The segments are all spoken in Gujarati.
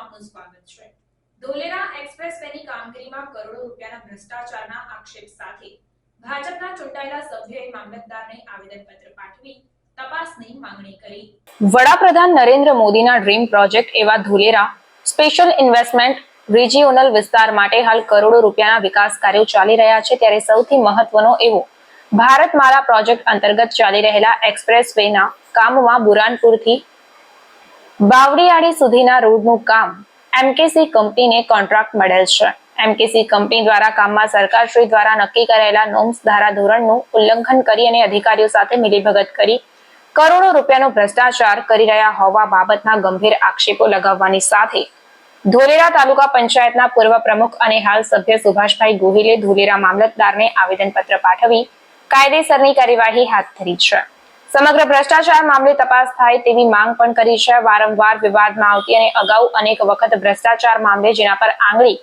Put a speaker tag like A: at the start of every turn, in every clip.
A: આપનું સ્વાગત છે. ધોલેરા એક્સપ્રેસ વેની કામગીરીમાં કરોડો રૂપિયાના ભ્રષ્ટાચારના આક્ષેપ સાથે ભાજપના ચૂંટાયેલા સભ્યોએ મામલતદારને આવેદનપત્ર પાઠવી તપાસની માંગણી કરી.
B: વડાપ્રધાન નરેન્દ્ર મોદીના ડ્રીમ પ્રોજેક્ટ એવા ધુલેરા સ્પેશિયલ ઇન્વેસ્ટમેન્ટ રિજિયોનલ વિસ્તાર માટે હાલ કરોડો રૂપિયાના વિકાસ કાર્યો ચાલી રહ્યા છે ત્યારે સૌથી મહત્વનો એવો ભારતમાલા પ્રોજેક્ટ અંતર્ગત ચાલી રહેલા એક્સપ્રેસ વેના કામમાં બુરાનપુરથી બાવડીયાળી સુધીના રોડનું કામ એમકેસી કંપનીને કોન્ટ્રાક્ટ મળેલ છે. એમકેસી કંપની દ્વારા કામમાં સરકારશ્રી દ્વારા નક્કી કરાયેલા નોમ્સ ધારા ધોરણનું ઉલ્લંઘન કરી અને અધિકારીઓ સાથે મિલીભગત કરી કરોડો રૂપિયાનો ભ્રષ્ટાચાર કરી રહ્યા હોવા બાબતના ગંભીર આક્ષેપો લગાવવાની સાથે ધોલેરા તાલુકા પંચાયતના પૂર્વ પ્રમુખ અને હાલ સભ્ય સુભાષભાઈ ગોહિલે ધોલેરા મામલતદારને આવેદનપત્ર પાઠવી કાયદેસરની કાર્યવાહી હાથ ધરી છે. સમગ્ર ભ્રષ્ટાચાર મામલે તપાસ થાય તેવી માંગ પણ કરી છે. વારંવાર વિવાદમાં આવતી અને અગાઉ અનેક વખત ભ્રષ્ટાચાર મામલે જેના પર આંગળી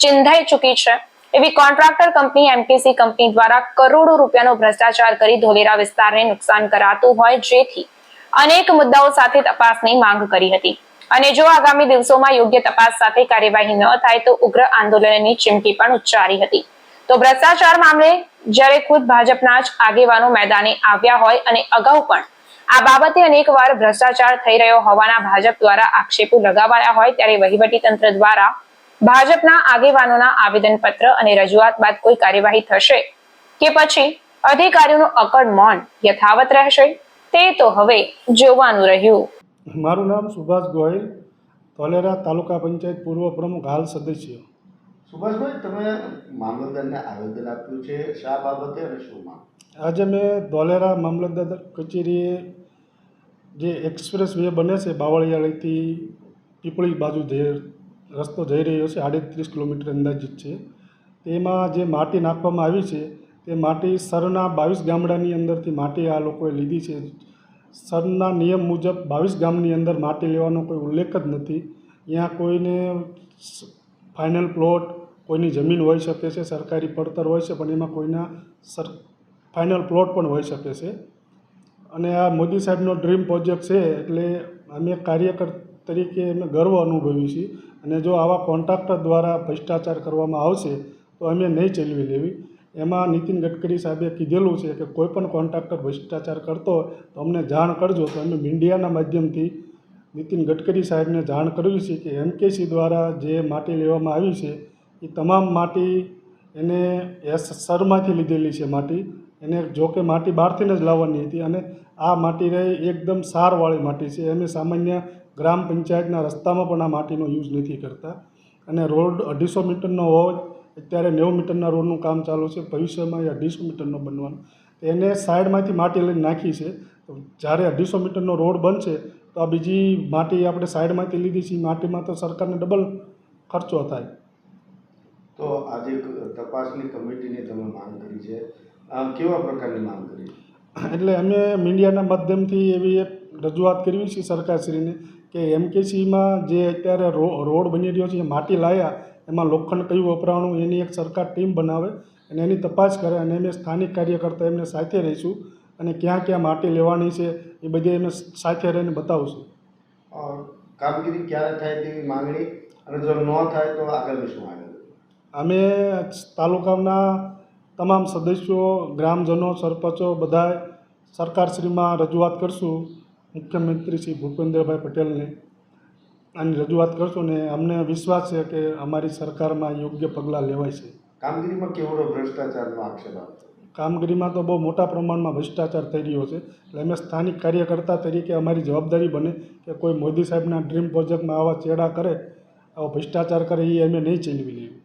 B: ચિંધાઈ ચૂકી છે. એવી કોન્ટ્રાક્ટર કંપની એમકેસી કંપની દ્વારા કરોડો રૂપિયાનો ભ્રષ્ટાચાર કરી ધોલેરા વિસ્તારને નુકસાન કરાતું હોય જેથી અનેક મુદ્દાઓ સાથે તપાસની માંગ કરી હતી. અને જો આગામી દિવસોમાં યોગ્ય તપાસ સાથે કાર્યવાહી ન થાય તો ઉગ્ર આંદોલનની ચીમકી પણ ઉચ્ચારી હતી. તો ભ્રષ્ટાચાર મામલે જ્યારે ખુદ ભાજપના જ આગેવાનો મેદાને આવ્યા હોય અને અગાઉ પણ આ બાબતે અનેકવાર ભ્રષ્ટાચાર થઈ રહ્યો હોવાના ભાજપ દ્વારા આક્ષેપો લગાવાયા હોય ત્યારે વહીવટી દ્વારા ભાજપના આગેવાનોના આવેદનપત્ર અને રજૂઆત બાદ કોઈ કાર્યવાહી થશે કે પછી અધિકારીઓનું અકડ મૌન યથાવત રહેશે? તે તો હવે જોવાનું રહ્યું.
C: મારું નામ સુભાષ ગોહિલ ધોલેરા તાલુકા પંચાયત પૂર્વ પ્રમુખ હાલ સદસ્ય.
D: સુભાષભાઈ, તમે મામલતદારને આવેદન આપ્યું છે, શા બાબતે અને શું માંગ
C: આજે મેં ધોલેરા મામલતદાર કચેરીએ જે એક્સપ્રેસ વે બને છે, બાવળિયાળીથી પીપળી બાજુ જઈ રસ્તો જઈ રહ્યો છે, આડત્રીસ કિલોમીટર અંદાજિત છે. તેમાં જે માટી નાખવામાં આવી છે, તે માટી સરના બાવીસ ગામડાની અંદરથી માટી આ લોકોએ લીધી છે. સરના નિયમ મુજબ બાવીસ ગામની અંદર માટી લેવાનો કોઈ ઉલ્લેખ જ નથી. અહીંયા કોઈને ફાઇનલ પ્લોટ કોઈની જમીન હોઈ શકે છે, સરકારી પડતર હોય છે, પણ એમાં કોઈના સર ફાઇનલ પ્લોટ પણ હોઈ શકે છે. અને આ મોદી સાહેબનો ડ્રીમ પ્રોજેક્ટ છે, એટલે અમે કાર્યકર તરીકે અમે ગર્વ અનુભવીએ છીએ. અને જો આવા કોન્ટ્રાક્ટર દ્વારા ભ્રષ્ટાચાર કરવામાં આવશે, તો અમે નહીં ચલવી લેવી. એમાં નીતિન ગડકરી સાહેબે કીધેલું છે કે કોઈ પણ કોન્ટ્રાક્ટર ભ્રષ્ટાચાર કરતો હોય, તો અમને જાણ કરજો. તો અમે મીડિયાના માધ્યમથી નીતિન ગડકરી સાહેબને જાણ કરવી છે કે એમકેસી દ્વારા જે માટી લેવામાં આવી છે એ તમામ માટી એને એસ સરમાંથી લીધેલી છે માટી. એને જો કે માટી બહારથી જ લાવવાની હતી અને આ માટી રહી એકદમ સારવાળી માટી છે. અમે સામાન્ય ગ્રામ પંચાયતના રસ્તામાં પણ આ માટીનો યુઝ નથી કરતા. અને રોડ અઢીસો મીટરનો હોય, અત્યારે નેવું મીટરના રોડનું કામ ચાલુ છે. ભવિષ્યમાં એ અઢીસો મીટરનો બનવાનો. એને સાઈડમાંથી માટી લઈને નાખી છે. જ્યારે અઢીસો મીટરનો રોડ બનશે, તો આ બીજી માટી આપણે સાઈડમાંથી લીધી છે. એ માટીમાં તો સરકારને ડબલ ખર્ચો થાય.
D: તો આજે તપાસની કમિટીની તમે માંગ કરી છે. કેવા પ્રકારની માંગ કરી?
C: એટલે અમે મીડિયાના માધ્યમથી એવી એક રજૂઆત કરવી છે સરકારશ્રીને કે એમકેસીમાં જે અત્યારે રોડ બની રહ્યો છે એ માટી લાયા એમાં લોખંડ કયું વપરાણું એની એક સરકાર ટીમ બનાવે અને એની તપાસ કરે અને અમે સ્થાનિક કાર્યકર્તા એમને સાથે રહીશું અને ક્યાં ક્યાં માટી લેવાની છે એ બધી અમે સાથે રહીને બતાવશું.
D: કામગીરી ક્યારે થાય તેવી માંગણી અને જો ન થાય તો આગળ શું આગળ
C: અમે તાલુકાના તમામ સદસ્યો ગ્રામજનો સરપંચો બધાએ સરકારશ્રીમાં રજૂઆત કરશું. મુખ્યમંત્રી શ્રી ભૂપેન્દ્રભાઈ પટેલને આની રજૂઆત કરશું ને અમને વિશ્વાસ છે કે અમારી સરકારમાં યોગ્ય પગલાં લેવાય છે.
D: કામગીરીમાં કેવડો ભ્રષ્ટાચારનો આક્ષેપ આવતો
C: કામગીરીમાં તો બહુ મોટા પ્રમાણમાં ભ્રષ્ટાચાર થઈ રહ્યો છે. એટલે અમે સ્થાનિક કાર્યકર્તા તરીકે અમારી જવાબદારી બને કે કોઈ મોદી સાહેબના ડ્રીમ પ્રોજેક્ટમાં આવા ચેડા કરે આવો ભ્રષ્ટાચાર કરે એ અમે નહીં ચીનવી લેવી